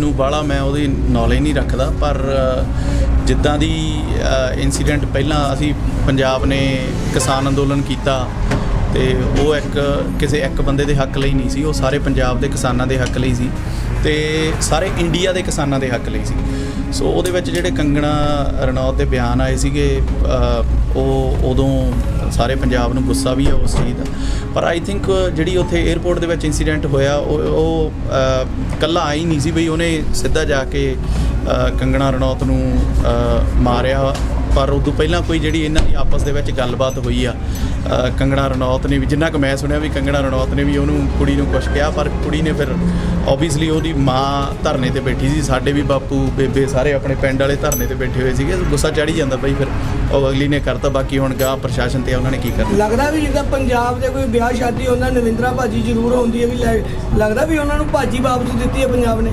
ਮੈਨੂੰ ਬਾਹਲਾ ਮੈਂ ਉਹਦੀ ਨੌਲੇਜ ਨਹੀਂ ਰੱਖਦਾ, ਪਰ ਜਿੱਦਾਂ ਦੀ ਇਨਸੀਡੈਂਟ ਪਹਿਲਾਂ ਅਸੀਂ ਪੰਜਾਬ ਨੇ ਕਿਸਾਨ ਅੰਦੋਲਨ ਕੀਤਾ ਤੇ ਉਹ ਇੱਕ ਕਿਸੇ ਇੱਕ ਬੰਦੇ ਦੇ ਹੱਕ ਲਈ ਨਹੀਂ ਸੀ, ਉਹ ਸਾਰੇ ਪੰਜਾਬ ਦੇ ਕਿਸਾਨਾਂ ਦੇ ਹੱਕ ਲਈ ਸੀ ਤੇ ਸਾਰੇ ਇੰਡੀਆ ਦੇ ਕਿਸਾਨਾਂ ਦੇ ਹੱਕ ਲਈ ਸੀ। ਸੋ ਉਹਦੇ ਵਿੱਚ ਜਿਹੜੇ ਕੰਗਣਾ ਰਣੌਤ ਦੇ ਬਿਆਨ ਆਏ ਸੀਗੇ ਉਹ ਉਦੋਂ ਸਾਰੇ ਪੰਜਾਬ ਨੂੰ ਗੁੱਸਾ ਵੀ ਆ ਉਸ ਚੀਜ਼ ਦਾ। ਪਰ ਆਈ ਥਿੰਕ ਜਿਹੜੀ ਉੱਥੇ 에ਅਰਪੋਰਟ ਦੇ ਵਿੱਚ ਇਨਸੀਡੈਂਟ ਹੋਇਆ ਉਹ ਉਹ ਅ, ਕੱਲਾ ਆਈ ਨਹੀਂ ਸੀ ਬਈ ਉਹਨੇ ਸਿੱਧਾ ਜਾ ਕੇ ਕੰਗਣਾ ਰਣੌਤ ਨੂੰ ਮਾਰਿਆ ਪਰ ਉਦੋਂ ਪਹਿਲਾਂ ਕੋਈ ਜਿਹੜੀ ਇਹਨਾਂ ਦੀ ਆਪਸ ਦੇ ਵਿੱਚ ਗੱਲਬਾਤ ਹੋਈ ਆ ਕੰਗਣਾ ਰਣੌਤ ਨੇ ਵੀ, ਜਿੰਨਾ ਕੁ ਮੈਂ ਸੁਣਿਆ ਵੀ ਕੰਗਣਾ ਰਣੌਤ ਨੇ ਵੀ ਉਹਨੂੰ ਕੁੜੀ ਨੂੰ ਕੁਝ ਕਿਹਾ, ਪਰ ਕੁੜੀ ਨੇ ਫਿਰ ਆਬਵੀਅਸਲੀ ਉਹਦੀ ਮਾਂ ਧਰਨੇ ਤੇ ਬੈਠੀ ਸੀ, ਸਾਡੇ ਵੀ ਬਾਪੂ, ਬੇਬੇ ਸਾਰੇ ਆਪਣੇ ਪਿੰਡ ਵਾਲੇ ਧਰਨੇ ਤੇ ਬੈਠੇ ਹੋਏ ਸੀਗੇ, ਗੁੱਸਾ ਚੜੀ ਜਾਂਦਾ ਬਈ ਫਿਰ ਉਹ ਅਗਲੀ ਨੇ ਕਰਤਾ, ਬਾਕੀ ਹੁਣ ਗਾ ਪ੍ਰਸ਼ਾਸਨ ਤੇ ਉਹਨਾਂ ਨੇ ਕੀ ਕਰਨਾ। ਲੱਗਦਾ ਵੀ ਜਿੱਦਾਂ ਪੰਜਾਬ ਦੇ ਕੋਈ ਵਿਆਹ ਸ਼ਾਦੀ ਹੁੰਦਾ ਨਵਿੰਦਰਾ ਭਾਜੀ ਜ਼ਰੂਰ ਹੁੰਦੀ ਹੈ ਵੀ ਲੈ- ਲੱਗਦਾ ਵੀ ਉਹਨਾਂ ਨੂੰ ਭਾਜੀ ਬਾਬਤ ਦਿੱਤੀ ਹੈ ਪੰਜਾਬ ਨੇ।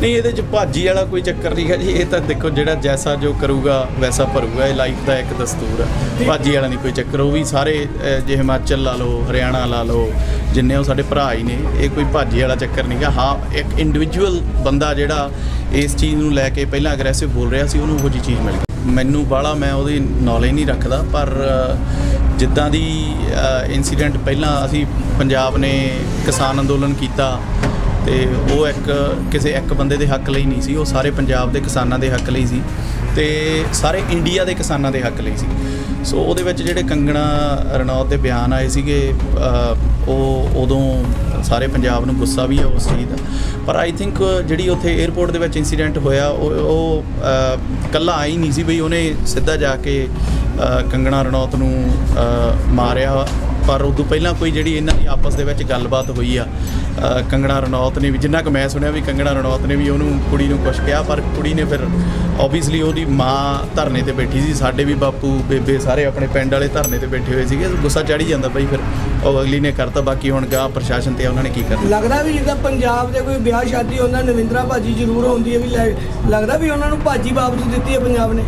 ਨਹੀਂ, ਇਹਦੇ ਚ ਭਾਜੀ ਵਾਲਾ ਕੋਈ ਚੱਕਰ ਨਹੀਂ ਹੈ ਜੀ। ਇਹ ਤਾਂ ਦੇਖੋ ਜਿਹੜਾ ਜੈਸਾ ਜੋ ਕਰੂਗਾ, ਵੈਸਾ ਭਰੂਗਾ। ਇਹ ਲਾਈਫ ਦਾ ਇੱਕ ਦਸਤੂਰ ਹੈ। ਭਾਜੀ ਵਾਲਾ ਨਹੀਂ ਕੋਈ ਚੱਕਰ। ਉਹ ਵੀ ਸਾਰੇ ਜੇ ਹਿਮਾਚਲ ਲਾ ਲਓ, ਹਰਿਆਣਾ ਲਾ ਲਓ, ਜਿੰਨੇ ਉਹ ਸਾਡੇ ਭਰਾ ਹੀ ਨੇ, ਇਹ ਕੋਈ ਭਾਜੀ ਵਾਲਾ ਚੱਕਰ ਨਹੀਂ ਗਾ ਹਾਂ, ਇੱਕ ਇੰਡੀਵਿਜੂਅਲ ਬੰਦਾ ਜਿਹੜਾ ਇਸ ਚੀਜ਼ ਨੂੰ ਲੈ ਕੇ ਪਹਿਲਾਂ ਅਗਰੈਸਿਵ ਬੋਲ ਰਿਹਾ ਸੀ, ਉਹਨੂੰ ਉਹੋ ਜਿਹੀ ਚੀਜ਼ ਮਿਲ ਗਈ। ਮੈਨੂੰ ਬਾਹਲਾ ਮੈਂ ਉਹਦੀ ਨੌਲੇਜ ਨਹੀਂ ਰੱਖਦਾ, ਪਰ ਜਿੱਦਾਂ ਦੀ ਇਨਸੀਡੈਂਟ ਪਹਿਲਾਂ ਅਸੀਂ ਪੰਜਾਬ ਨੇ ਕਿਸਾਨ ਅੰਦੋਲਨ ਕੀਤਾ ਤੇ ਉਹ ਇੱਕ ਕਿਸੇ ਇੱਕ ਬੰਦੇ ਦੇ ਹੱਕ ਲਈ ਨਹੀਂ ਸੀ ਉਹ ਸਾਰੇ ਪੰਜਾਬ ਦੇ ਕਿਸਾਨਾਂ ਦੇ ਹੱਕ ਲਈ ਸੀ ਤੇ ਸਾਰੇ ਇੰਡੀਆ ਦੇ ਕਿਸਾਨਾਂ ਦੇ ਹੱਕ ਲਈ ਸੀ। ਸੋ ਉਹਦੇ ਵਿੱਚ ਜਿਹੜੇ ਕੰਗਣਾ ਰਣੌਤ ਦੇ ਬਿਆਨ ਆਏ ਸੀਗੇ ਉਹ ਉਦੋਂ ਸਾਰੇ ਪੰਜਾਬ ਨੂੰ ਗੁੱਸਾ ਵੀ ਆ ਉਸ ਚੀਜ਼ ਦਾ। ਪਰ ਆਈ ਥਿੰਕ ਜਿਹੜੀ ਉੱਥੇ 에ਅਰਪੋਰਟ ਦੇ ਵਿੱਚ ਇਨਸੀਡੈਂਟ ਹੋਇਆ ਉਹ ਉਹ ਅ, ਕੱਲਾ ਆਈ ਨਹੀਂ ਸੀ ਬਈ ਉਹਨੇ ਸਿੱਧਾ ਜਾ ਕੇ ਕੰਗਣਾ ਰਣੌਤ ਨੂੰ ਮਾਰਿਆ ਪਰ ਉਦੋਂ ਪਹਿਲਾਂ ਕੋਈ ਜਿਹੜੀ ਇਹਨਾਂ ਦੀ ਆਪਸ ਦੇ ਵਿੱਚ ਗੱਲਬਾਤ ਹੋਈ ਆ ਕੰਗਣਾ ਰਣੌਤ ਨੇ ਵੀ, ਜਿੰਨਾ ਕੁ ਮੈਂ ਸੁਣਿਆ ਵੀ ਕੰਗਣਾ ਰਣੌਤ ਨੇ ਵੀ ਉਹਨੂੰ ਕੁੜੀ ਨੂੰ ਕੁਝ ਕਿਹਾ, ਪਰ ਕੁੜੀ ਨੇ ਫਿਰ ਆਬਵੀਅਸਲੀ ਉਹਦੀ ਮਾਂ ਧਰਨੇ ਤੇ ਬੈਠੀ ਸੀ, ਸਾਡੇ ਵੀ ਬਾਪੂ, ਬੇਬੇ ਸਾਰੇ ਆਪਣੇ ਪਿੰਡ ਵਾਲੇ ਧਰਨੇ ਤੇ ਬੈਠੇ ਹੋਏ ਸੀਗੇ, ਗੁੱਸਾ ਚੜੀ ਜਾਂਦਾ ਬਈ ਫਿਰ ਉਹ ਅਗਲੀ ਨੇ ਕਰਤਾ, ਬਾਕੀ ਹੁਣ ਗਾ ਪ੍ਰਸ਼ਾਸਨ ਤੇ ਉਹਨਾਂ ਨੇ ਕੀ ਕਰਨਾ। ਲੱਗਦਾ ਵੀ ਜਿੱਦਾਂ ਪੰਜਾਬ ਦੇ ਕੋਈ ਵਿਆਹ ਸ਼ਾਦੀ ਹੁੰਦਾ ਨਵਿੰਦਰਾ ਭਾਜੀ ਜ਼ਰੂਰ ਹੁੰਦੀ ਹੈ ਵੀ ਲੈ- ਲੱਗਦਾ ਵੀ ਉਹਨਾਂ ਨੂੰ ਭਾਜੀ ਬਾਬਤ ਦਿੱਤੀ ਹੈ ਪੰਜਾਬ ਨੇ?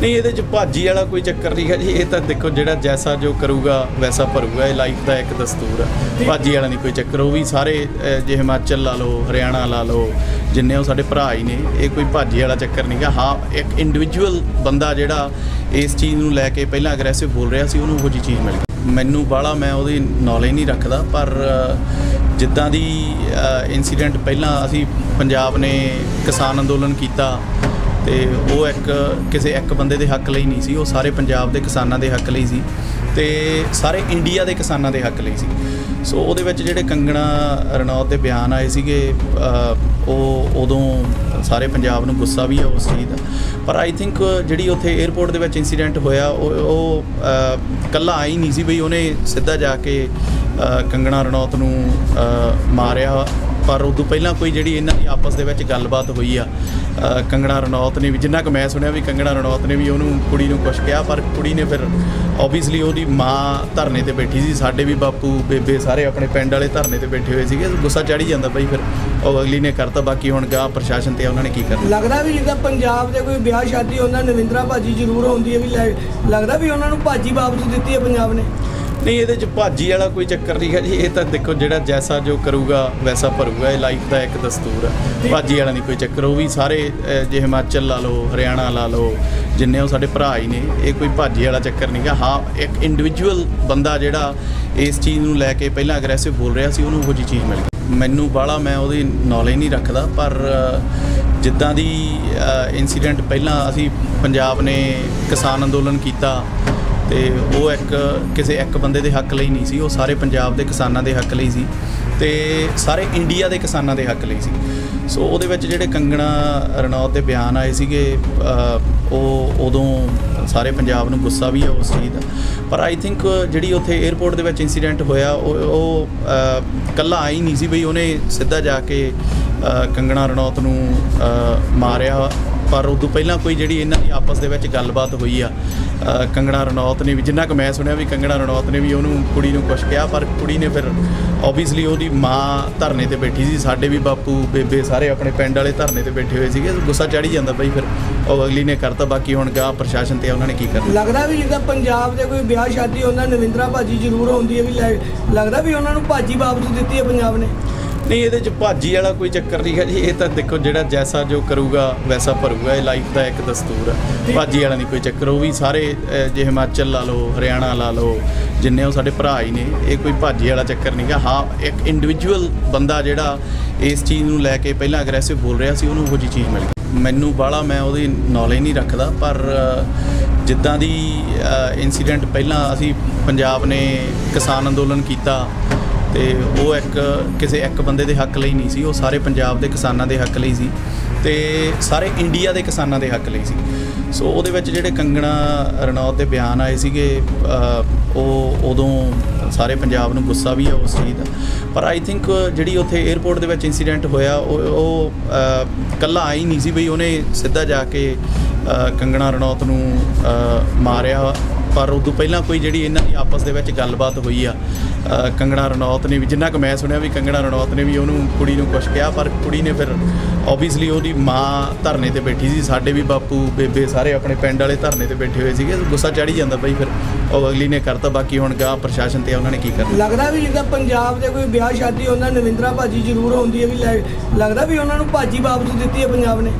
ਨਹੀਂ, ਇਹਦੇ ਚ ਭਾਜੀ ਵਾਲਾ ਕੋਈ ਚੱਕਰ ਨਹੀਂ ਹੈ ਜੀ। ਇਹ ਤਾਂ ਦੇਖੋ ਜਿਹੜਾ ਜੈਸਾ ਜੋ ਕਰੂਗਾ, ਵੈਸਾ ਭਰੂਗਾ। ਇਹ ਲਾਈਫ ਦਾ ਇੱਕ ਦਸਤੂਰ ਹੈ ਭਾਜੀ ਵਾਲਾ ਨਹੀਂ ਕੋਈ ਚੱਕਰ। ਉਹ ਵੀ ਸਾਰੇ ਜੇ ਹਿਮਾਚਲ ਲਾ ਲਓ, ਹਰਿਆਣਾ ਲਾ ਲਓ, ਜਿੰਨੇ ਉਹ ਸਾਡੇ ਭਰਾ ਹੀ ਨੇ, ਇਹ ਕੋਈ ਭਾਜੀ ਵਾਲਾ ਚੱਕਰ ਨਹੀਂ ਗਾ। ਹਾਂ, ਇੱਕ ਇੰਡੀਵਿਜੂਅਲ ਬੰਦਾ ਜਿਹੜਾ ਇਸ ਚੀਜ਼ ਨੂੰ ਲੈ ਕੇ ਪਹਿਲਾਂ ਅਗਰੈਸਿਵ ਬੋਲ ਰਿਹਾ ਸੀ, ਉਹਨੂੰ ਉਹ ਜਿਹੀ ਚੀਜ਼ ਮਿਲ ਗਈ। ਮੈਨੂੰ ਬਾਹਲਾ ਮੈਂ ਉਹਦੀ ਨੌਲੇਜ ਨਹੀਂ ਰੱਖਦਾ, ਪਰ ਜਿੱਦਾਂ ਦੀ ਇਨਸੀਡੈਂਟ ਪਹਿਲਾਂ ਅਸੀਂ ਪੰਜਾਬ ਨੇ ਕਿਸਾਨ ਅੰਦੋਲਨ ਕੀਤਾ ਤੇ ਉਹ ਇੱਕ ਕਿਸੇ ਇੱਕ ਬੰਦੇ ਦੇ ਹੱਕ ਲਈ ਨਹੀਂ ਸੀ ਉਹ ਸਾਰੇ ਪੰਜਾਬ ਦੇ ਕਿਸਾਨਾਂ ਦੇ ਹੱਕ ਲਈ ਸੀ ਤੇ ਸਾਰੇ ਇੰਡੀਆ ਦੇ ਕਿਸਾਨਾਂ ਦੇ ਹੱਕ ਲਈ ਸੀ। ਸੋ ਉਹਦੇ ਵਿੱਚ ਜਿਹੜੇ ਕੰਗਣਾ ਰਣੌਤ ਦੇ ਬਿਆਨ ਆਏ ਸੀਗੇ ਉਹ ਉਦੋਂ ਸਾਰੇ ਪੰਜਾਬ ਨੂੰ ਗੁੱਸਾ ਵੀ ਆ ਉਸ ਚੀਜ਼ ਦਾ। ਪਰ ਆਈ ਥਿੰਕ ਜਿਹੜੀ ਉੱਥੇ 에ਅਰਪੋਰਟ ਦੇ ਵਿੱਚ ਇਨਸੀਡੈਂਟ ਹੋਇਆ ਉਹ ਉਹ ਅ, ਕੱਲਾ ਆਈ ਨਹੀਂ ਸੀ ਬਈ ਉਹਨੇ ਸਿੱਧਾ ਜਾ ਕੇ ਕੰਗਣਾ ਰਣੌਤ ਨੂੰ ਮਾਰਿਆ ਪਰ ਉਦੋਂ ਪਹਿਲਾਂ ਕੋਈ ਜਿਹੜੀ ਇਹਨਾਂ ਦੀ ਆਪਸ ਦੇ ਵਿੱਚ ਗੱਲਬਾਤ ਹੋਈ ਆ ਕੰਗਣਾ ਰਣੌਤ ਨੇ ਵੀ, ਜਿੰਨਾ ਕੁ ਮੈਂ ਸੁਣਿਆ ਵੀ ਕੰਗਣਾ ਰਣੌਤ ਨੇ ਵੀ ਉਹਨੂੰ ਕੁੜੀ ਨੂੰ ਕੁਝ ਕਿਹਾ, ਪਰ ਕੁੜੀ ਨੇ ਫਿਰ ਆਬਵੀਅਸਲੀ ਉਹਦੀ ਮਾਂ ਧਰਨੇ ਤੇ ਬੈਠੀ ਸੀ, ਸਾਡੇ ਵੀ ਬਾਪੂ, ਬੇਬੇ ਸਾਰੇ ਆਪਣੇ ਪਿੰਡ ਵਾਲੇ ਧਰਨੇ ਤੇ ਬੈਠੇ ਹੋਏ ਸੀਗੇ, ਗੁੱਸਾ ਚੜੀ ਜਾਂਦਾ ਬਈ ਫਿਰ ਉਹ ਅਗਲੀ ਨੇ ਕਰਤਾ, ਬਾਕੀ ਹੁਣ ਗਾ ਪ੍ਰਸ਼ਾਸਨ ਤੇ ਉਹਨਾਂ ਨੇ ਕੀ ਕਰਨਾ। ਲੱਗਦਾ ਵੀ ਜਿੱਦਾਂ ਪੰਜਾਬ ਦੇ ਕੋਈ ਵਿਆਹ ਸ਼ਾਦੀ ਹੁੰਦਾ ਨਵਿੰਦਰਾ ਭਾਜੀ ਜ਼ਰੂਰ ਹੁੰਦੀ ਹੈ ਵੀ ਲੱਗਦਾ ਵੀ ਉਹਨਾਂ ਨੂੰ ਭਾਜੀ ਵਾਪਸ ਦਿੱਤੀ ਹੈ ਪੰਜਾਬ ਨੇ? ਨਹੀਂ, ਇਹਦੇ ਚ ਭਾਜੀ ਵਾਲਾ ਕੋਈ ਚੱਕਰ ਨਹੀਂ ਹੈ ਜੀ। ਇਹ ਤਾਂ ਦੇਖੋ ਜਿਹੜਾ ਜੈਸਾ ਜੋ ਕਰੂਗਾ, ਵੈਸਾ ਭਰੂਗਾ। ਇਹ ਲਾਈਫ ਦਾ ਇੱਕ ਦਸਤੂਰ ਹੈ। ਭਾਜੀ ਵਾਲਾ ਨਹੀਂ ਕੋਈ ਚੱਕਰ। ਉਹ ਵੀ ਸਾਰੇ ਜੇ ਹਿਮਾਚਲ ਲਾ ਲਓ, ਹਰਿਆਣਾ ਲਾ ਲਓ, ਜਿੰਨੇ ਉਹ ਸਾਡੇ ਭਰਾ ਹੀ ਨੇ, ਇਹ ਕੋਈ ਭਾਜੀ ਵਾਲਾ ਚੱਕਰ ਨਹੀਂ ਗਾ ਹਾਂ, ਇੱਕ ਇੰਡੀਵਿਜੂਅਲ ਬੰਦਾ ਜਿਹੜਾ ਇਸ ਚੀਜ਼ ਨੂੰ ਲੈ ਕੇ ਪਹਿਲਾਂ ਅਗਰੈਸਿਵ ਬੋਲ ਰਿਹਾ ਸੀ, ਉਹਨੂੰ ਉਹ ਜਿਹੀ ਚੀਜ਼ ਮਿਲ ਗਈ। ਮੈਨੂੰ ਬਾਹਲਾ ਮੈਂ ਉਹਦੀ ਨੌਲੇਜ ਨਹੀਂ ਰੱਖਦਾ, ਪਰ ਜਿੱਦਾਂ ਦੀ ਇਨਸੀਡੈਂਟ ਪਹਿਲਾਂ ਅਸੀਂ ਪੰਜਾਬ ਨੇ ਕਿਸਾਨ ਅੰਦੋਲਨ ਕੀਤਾ ਤੇ ਉਹ ਇੱਕ ਕਿਸੇ ਇੱਕ ਬੰਦੇ ਦੇ ਹੱਕ ਲਈ ਨਹੀਂ ਸੀ ਉਹ ਸਾਰੇ ਪੰਜਾਬ ਦੇ ਕਿਸਾਨਾਂ ਦੇ ਹੱਕ ਲਈ ਸੀ ਤੇ ਸਾਰੇ ਇੰਡੀਆ ਦੇ ਕਿਸਾਨਾਂ ਦੇ ਹੱਕ ਲਈ ਸੀ। ਸੋ ਉਹਦੇ ਵਿੱਚ ਜਿਹੜੇ ਕੰਗਣਾ ਰਣੌਤ ਦੇ ਬਿਆਨ ਆਏ ਸੀਗੇ ਉਹ ਉਦੋਂ ਸਾਰੇ ਪੰਜਾਬ ਨੂੰ ਗੁੱਸਾ ਵੀ ਆ ਉਸ ਚੀਜ਼ ਦਾ। ਪਰ ਆਈ ਥਿੰਕ ਜਿਹੜੀ ਉੱਥੇ 에ਅਰਪੋਰਟ ਦੇ ਵਿੱਚ ਇਨਸੀਡੈਂਟ ਹੋਇਆ ਉਹ ਉਹ ਅ, ਕੱਲਾ ਆਈ ਨਹੀਂ ਸੀ ਬਈ ਉਹਨੇ ਸਿੱਧਾ ਜਾ ਕੇ ਕੰਗਣਾ ਰਣੌਤ ਨੂੰ ਮਾਰਿਆ ਪਰ ਉਦੋਂ ਪਹਿਲਾਂ ਕੋਈ ਜਿਹੜੀ ਇਹਨਾਂ ਦੀ ਆਪਸ ਦੇ ਵਿੱਚ ਗੱਲਬਾਤ ਹੋਈ ਆ ਕੰਗਣਾ ਰਣੌਤ ਨੇ ਵੀ, ਜਿੰਨਾ ਕੁ ਮੈਂ ਸੁਣਿਆ ਵੀ ਕੰਗਣਾ ਰਣੌਤ ਨੇ ਵੀ ਉਹਨੂੰ ਕੁੜੀ ਨੂੰ ਕੁਝ ਕਿਹਾ, ਪਰ ਕੁੜੀ ਨੇ ਫਿਰ ਆਬਵੀਅਸਲੀ ਉਹਦੀ ਮਾਂ ਧਰਨੇ ਤੇ ਬੈਠੀ ਸੀ, ਸਾਡੇ ਵੀ ਬਾਪੂ, ਬੇਬੇ ਸਾਰੇ ਆਪਣੇ ਪਿੰਡ ਵਾਲੇ ਧਰਨੇ ਤੇ ਬੈਠੇ ਹੋਏ ਸੀਗੇ, ਗੁੱਸਾ ਚੜੀ ਜਾਂਦਾ ਬਈ ਫਿਰ ਉਹ ਅਗਲੀ ਨੇ ਕਰਤਾ, ਬਾਕੀ ਹੁਣ ਗਾ ਪ੍ਰਸ਼ਾਸਨ ਤੇ ਉਹਨਾਂ ਨੇ ਕੀ ਕਰਨਾ। ਲੱਗਦਾ ਵੀ ਜਿੱਦਾਂ ਪੰਜਾਬ ਦੇ ਕੋਈ ਵਿਆਹ ਸ਼ਾਦੀ ਹੁੰਦਾ ਨਵਿੰਦਰਾ ਭਾਜੀ ਜ਼ਰੂਰ ਹੁੰਦੀ ਹੈ ਵੀ ਲੈ- ਲੱਗਦਾ ਵੀ ਉਹਨਾਂ ਨੂੰ ਭਾਜੀ ਬਾਬਤ ਦਿੱਤੀ ਹੈ ਪੰਜਾਬ ਨੇ? ਨਹੀਂ ਇਹਦੇ ਚ ਭਾਜੀ ਵਾਲਾ ਕੋਈ ਚੱਕਰ ਨਹੀਂ ਹੈ ਜੀ। ਇਹ ਤਾਂ ਦੇਖੋ ਜਿਹੜਾ ਜੈਸਾ ਜੋ ਕਰੂਗਾ ਵੈਸਾ ਭਰੂਗਾ। ਇਹ ਲਾਈਫ ਦਾ ਇੱਕ ਦਸਤੂਰ ਹੈ। ਭਾਜੀ ਵਾਲਾ ਨਹੀਂ ਕੋਈ ਚੱਕਰ। ਉਹ ਵੀ ਸਾਰੇ ਜੇ ਹਿਮਾਚਲ ਲਾ ਲਓ ਹਰਿਆਣਾ ਲਾ ਲਓ ਜਿੰਨੇ ਉਹ ਸਾਡੇ ਭਰਾ ਹੀ ਨੇ ਇਹ ਕੋਈ ਭਾਜੀ ਵਾਲਾ ਚੱਕਰ ਨਹੀਂਗਾ ਹਾਂ ਇੱਕ ਇੰਡੀਵਿਜੂਅਲ ਬੰਦਾ ਜਿਹੜਾ ਇਸ ਚੀਜ਼ ਨੂੰ ਲੈ ਕੇ ਪਹਿਲਾਂ ਅਗਰੈਸਿਵ ਬੋਲ ਰਿਹਾ ਸੀ ਉਹਨੂੰ ਉਹੋ ਜੀ ਚੀਜ਼ ਮਿਲ ਗਈ। ਮੈਨੂੰ ਬਾਹਲਾ ਮੈਂ ਉਹਦੀ ਨੌਲੇਜ ਨਹੀਂ ਰੱਖਦਾ ਪਰ ਜਿੱਦਾਂ ਦੀ ਇਨਸੀਡੈਂਟ ਪਹਿਲਾਂ ਅਸੀਂ ਪੰਜਾਬ ਨੇ ਕਿਸਾਨ ਅੰਦੋਲਨ ਕੀਤਾ ਤੇ ਉਹ ਇੱਕ ਕਿਸੇ ਇੱਕ ਬੰਦੇ ਦੇ ਹੱਕ ਲਈ ਨਹੀਂ ਸੀ ਉਹ ਸਾਰੇ ਪੰਜਾਬ ਦੇ ਕਿਸਾਨਾਂ ਦੇ ਹੱਕ ਲਈ ਸੀ ਤੇ ਸਾਰੇ ਇੰਡੀਆ ਦੇ ਕਿਸਾਨਾਂ ਦੇ ਹੱਕ ਲਈ ਸੀ। ਸੋ ਉਹਦੇ ਵਿੱਚ ਜਿਹੜੇ ਕੰਗਣਾ ਰਣੌਤ ਦੇ ਬਿਆਨ ਆਏ ਸੀਗੇ ਉਹ ਉਦੋਂ ਸਾਰੇ ਪੰਜਾਬ ਨੂੰ ਗੁੱਸਾ ਵੀ ਆ ਉਸ ਚੀਜ਼ ਦਾ। ਪਰ ਆਈ ਥਿੰਕ ਜਿਹੜੀ ਉੱਥੇ 에ਅਰਪੋਰਟ ਦੇ ਵਿੱਚ ਇਨਸੀਡੈਂਟ ਹੋਇਆ ਉਹ ਉਹ ਅਹ, ਕੱਲਾ ਆਈ ਨਹੀਂ ਸੀ ਬਈ ਉਹਨੇ ਸਿੱਧਾ ਜਾ ਕੇ ਕੰਗਣਾ ਰਣੌਤ ਨੂੰ ਮਾਰਿਆ ਪਰ ਉਦੋਂ ਪਹਿਲਾਂ ਕੋਈ ਜਿਹੜੀ ਇਹਨਾਂ ਦੀ ਆਪਸ ਦੇ ਵਿੱਚ ਗੱਲਬਾਤ ਹੋਈ ਆ ਕੰਗਣਾ ਰਣੌਤ ਨੇ ਵੀ, ਜਿੰਨਾ ਕੁ ਮੈਂ ਸੁਣਿਆ ਵੀ ਕੰਗਣਾ ਰਣੌਤ ਨੇ ਵੀ ਉਹਨੂੰ ਕੁੜੀ ਨੂੰ ਕੁਛ ਕਿਹਾ, ਪਰ ਕੁੜੀ ਨੇ ਫਿਰ ਆਬਵੀਅਸਲੀ ਉਹਦੀ ਮਾਂ ਧਰਨੇ ਤੇ ਬੈਠੀ ਸੀ, ਸਾਡੇ ਵੀ ਬਾਪੂ, ਬੇਬੇ ਸਾਰੇ ਆਪਣੇ ਪਿੰਡ ਵਾਲੇ ਧਰਨੇ ਤੇ ਬੈਠੇ ਹੋਏ ਸੀਗੇ ਗੁੱਸਾ ਚੜੀ ਜਾਂਦਾ ਬਈ ਫਿਰ ਉਹ ਅਗਲੀ ਨੇ ਕਰਤਾ, ਬਾਕੀ ਹੁਣ ਗਾਂ ਪ੍ਰਸ਼ਾਸਨ ਤੇ ਉਹਨਾਂ ਨੇ ਕੀ ਕਰਨਾ। ਲੱਗਦਾ ਵੀ ਜਿੱਦਾਂ ਪੰਜਾਬ ਦੇ ਕੋਈ ਵਿਆਹ ਸ਼ਾਦੀ ਹੁੰਦਾ ਨਵਿੰਦਰਾ ਭਾਜੀ ਜ਼ਰੂਰ ਹੁੰਦੀ ਹੈ ਵੀ ਲੈ- ਲੱਗਦਾ ਵੀ ਉਹਨਾਂ ਨੂੰ ਭਾਜੀ ਵਾਪਸ ਦਿੱਤੀ ਹੈ ਪੰਜਾਬ ਨੇ?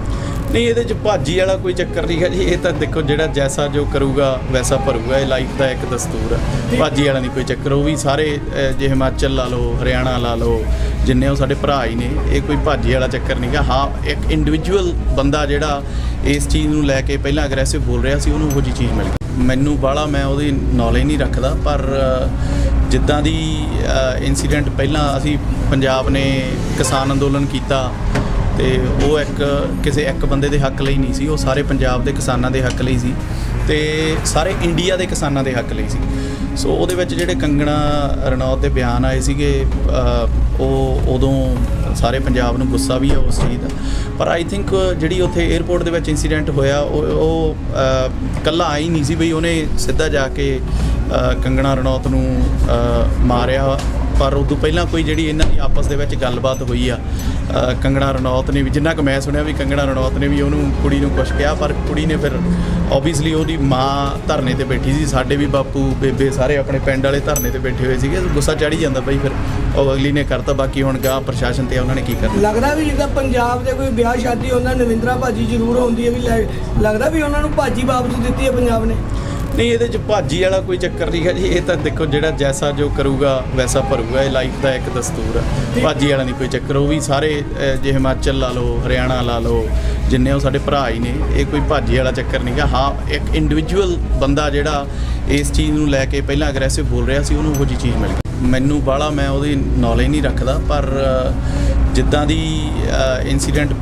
ਨਹੀਂ, ਇਹਦੇ ਚ ਭਾਜੀ ਵਾਲਾ ਕੋਈ ਚੱਕਰ ਨਹੀਂ ਹੈ ਜੀ। ਇਹ ਤਾਂ ਦੇਖੋ ਜਿਹੜਾ ਜੈਸਾ ਜੋ ਕਰੂਗਾ, ਵੈਸਾ ਭਰੂਗਾ। ਇਹ ਲਾਈਫ ਦਾ ਇੱਕ ਦਸਤੂਰ ਹੈ ਭਾਜੀ ਵਾਲਾ ਨਹੀਂ ਕੋਈ ਚੱਕਰ। ਉਹ ਵੀ ਸਾਰੇ ਜੇ ਹਿਮਾਚਲ ਲਾ ਲਓ, ਹਰਿਆਣਾ ਲਾ ਲਓ, ਜਿੰਨੇ ਉਹ ਸਾਡੇ ਭਰਾ ਹੀ ਨੇ, ਇਹ ਕੋਈ ਭਾਜੀ ਵਾਲਾ ਚੱਕਰ ਨਹੀਂ ਨਹੀਂਗਾ ਹਾਂ, ਇੱਕ ਇੰਡੀਵਿਜੂਅਲ ਬੰਦਾ ਜਿਹੜਾ ਇਸ ਚੀਜ਼ ਨੂੰ ਲੈ ਕੇ ਪਹਿਲਾਂ ਅਗਰੈਸਿਵ ਬੋਲ ਰਿਹਾ ਸੀ, ਉਹਨੂੰ ਉਹੋ ਜੀ ਚੀਜ਼ ਮਿਲ ਗਈ। ਮੈਨੂੰ ਬਾਹਲਾ ਮੈਂ ਉਹਦੀ ਨੌਲੇਜ ਨਹੀਂ ਰੱਖਦਾ, ਪਰ ਜਿੱਦਾਂ ਦੀ ਇਨਸੀਡੈਂਟ ਪਹਿਲਾਂ ਅਸੀਂ ਪੰਜਾਬ ਨੇ ਕਿਸਾਨ ਅੰਦੋਲਨ ਕੀਤਾ ਤੇ ਉਹ ਇੱਕ ਕਿਸੇ ਇੱਕ ਬੰਦੇ ਦੇ ਹੱਕ ਲਈ ਨਹੀਂ ਸੀ ਉਹ ਸਾਰੇ ਪੰਜਾਬ ਦੇ ਕਿਸਾਨਾਂ ਦੇ ਹੱਕ ਲਈ ਸੀ ਤੇ ਸਾਰੇ ਇੰਡੀਆ ਦੇ ਕਿਸਾਨਾਂ ਦੇ ਹੱਕ ਲਈ ਸੀ। ਸੋ ਉਹਦੇ ਵਿੱਚ ਜਿਹੜੇ ਕੰਗਣਾ ਰਣੌਤ ਦੇ ਬਿਆਨ ਆਏ ਸੀਗੇ ਉਹ ਉਦੋਂ ਸਾਰੇ ਪੰਜਾਬ ਨੂੰ ਗੁੱਸਾ ਵੀ ਆ ਉਸ ਚੀਜ਼ ਦਾ। ਪਰ ਆਈ ਥਿੰਕ ਜਿਹੜੀ ਉੱਥੇ 에ਅਰਪੋਰਟ ਦੇ ਵਿੱਚ ਇਨਸੀਡੈਂਟ ਹੋਇਆ ਉਹ ਉਹ ਅਹ, ਕੱਲਾ ਆਈ ਨਹੀਂ ਸੀ ਬਈ ਉਹਨੇ ਸਿੱਧਾ ਜਾ ਕੇ ਕੰਗਣਾ ਰਣੌਤ ਨੂੰ ਅਹ, ਮਾਰਿਆ ਪਰ ਉਦੋਂ ਪਹਿਲਾਂ ਕੋਈ ਜਿਹੜੀ ਇਹਨਾਂ ਦੀ ਆਪਸ ਦੇ ਵਿੱਚ ਗੱਲਬਾਤ ਹੋਈ ਆ ਕੰਗਣਾ ਰਣੌਤ ਨੇ ਵੀ, ਜਿੰਨਾ ਕੁ ਮੈਂ ਸੁਣਿਆ ਵੀ ਕੰਗਣਾ ਰਣੌਤ ਨੇ ਵੀ ਉਹਨੂੰ ਕੁੜੀ ਨੂੰ ਕੁਛ ਕਿਹਾ, ਪਰ ਕੁੜੀ ਨੇ ਫਿਰ ਆਬਵੀਅਸਲੀ ਉਹਦੀ ਮਾਂ ਧਰਨੇ ਤੇ ਬੈਠੀ ਸੀ, ਸਾਡੇ ਵੀ ਬਾਪੂ, ਬੇਬੇ ਸਾਰੇ ਆਪਣੇ ਪਿੰਡ ਵਾਲੇ ਧਰਨੇ ਤੇ ਬੈਠੇ ਹੋਏ ਸੀਗੇ, ਗੁੱਸਾ ਚੜੀ ਜਾਂਦਾ ਬਈ ਫਿਰ ਉਹ ਅਗਲੀ ਨੇ ਕਰਤਾ, ਬਾਕੀ ਹੁਣ ਗਾਂ ਪ੍ਰਸ਼ਾਸਨ ਤੇ ਉਹਨਾਂ ਨੇ ਕੀ ਕਰਨਾ। ਲੱਗਦਾ ਵੀ ਜਿੱਦਾਂ ਪੰਜਾਬ ਦੇ ਕੋਈ ਵਿਆਹ ਸ਼ਾਦੀ ਹੁੰਦਾ ਨਵਿੰਦਰਾ ਭਾਜੀ ਜ਼ਰੂਰ ਹੁੰਦੀ ਹੈ ਵੀ ਲੈ- ਲੱਗਦਾ ਵੀ ਉਹਨਾਂ ਨੂੰ ਭਾਜੀ ਵਾਪਸ ਦਿੱਤੀ ਹੈ ਪੰਜਾਬ ਨੇ? ਨਹੀਂ ਇਹਦੇ ਚ ਭਾਜੀ ਵਾਲਾ ਕੋਈ ਚੱਕਰ ਨਹੀਂ ਹੈ ਜੀ। ਇਹ ਤਾਂ ਦੇਖੋ ਜਿਹੜਾ ਜੈਸਾ ਜੋ ਕਰੂਗਾ ਵੈਸਾ ਭਰੂਗਾ। ਇਹ ਲਾਈਫ ਦਾ ਇੱਕ ਦਸਤੂਰ ਹੈ। ਭਾਜੀ ਵਾਲਾ ਨਹੀਂ ਕੋਈ ਚੱਕਰ। ਉਹ ਵੀ ਸਾਰੇ ਜੇ ਹਿਮਾਚਲ ਲਾ ਲਓ ਹਰਿਆਣਾ ਲਾ ਲਓ ਜਿੰਨੇ ਉਹ ਸਾਡੇ ਭਰਾ ਹੀ ਨੇ ਇਹ ਕੋਈ ਭਾਜੀ ਵਾਲਾ ਚੱਕਰ ਨਹੀਂਗਾ ਹਾਂ ਇੱਕ ਇੰਡੀਵਿਜੂਅਲ ਬੰਦਾ ਜਿਹੜਾ ਇਸ ਚੀਜ਼ ਨੂੰ ਲੈ ਕੇ ਪਹਿਲਾਂ ਅਗਰੈਸਿਵ ਬੋਲ ਰਿਹਾ ਸੀ ਉਹਨੂੰ ਉਹੋ ਜੀ ਚੀਜ਼ ਮਿਲ ਗਈ। ਮੈਨੂੰ ਬਾਹਲਾ ਮੈਂ ਉਹਦੀ ਨੌਲੇਜ ਨਹੀਂ ਰੱਖਦਾ ਪਰ ਜਿੱਦਾਂ ਦੀ ਇਨਸੀਡੈਂਟ